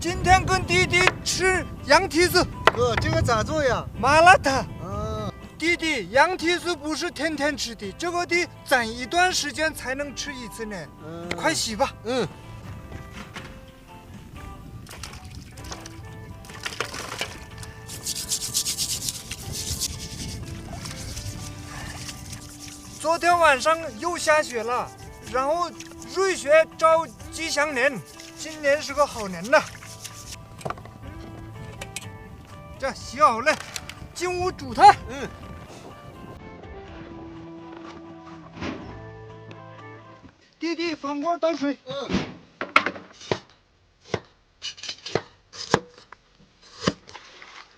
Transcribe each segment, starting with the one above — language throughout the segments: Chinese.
今天跟弟弟吃羊蹄子，哥，这个咋做呀？麻辣烫。嗯，弟弟，羊蹄子不是天天吃的，这个得攒一段时间才能吃一次呢。嗯，快洗吧。嗯，昨天晚上又下雪了，然后瑞雪兆吉祥年，今年是个好年呐。这洗好了，进屋煮它。嗯，弟弟，放锅倒水。嗯，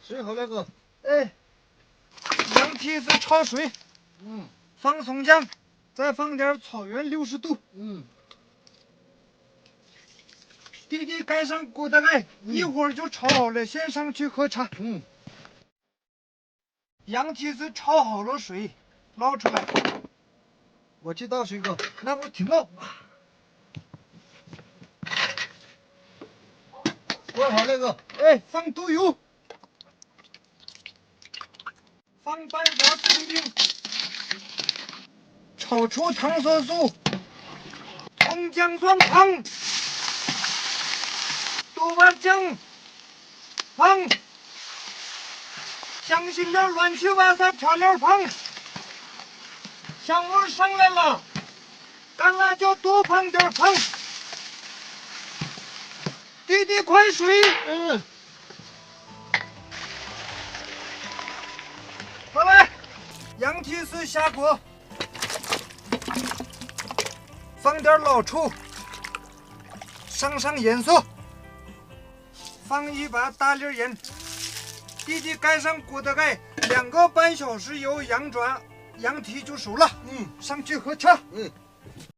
水好了哥。哎，羊蹄子焯水，嗯放葱姜，再放点草原六十度。嗯，弟弟盖上锅的盖，一会儿就炒好了，先上去喝茶。嗯，羊蹄子焯好了水，捞出来。我去倒水哥。那我挺好。锅好了哥。哎，放豆油，放半勺葱丁，炒出糖色素，葱姜蒜放，豆瓣酱放，香辛料乱七八糟调料放，香味上来了，干辣椒多放点儿放。弟弟快水，嗯，好了，羊蹄子下锅，放点老抽，上上颜色，放一把大粒盐。弟弟盖上锅的盖，两个半小时以后羊爪、羊蹄就熟了。嗯上去喝茶。嗯。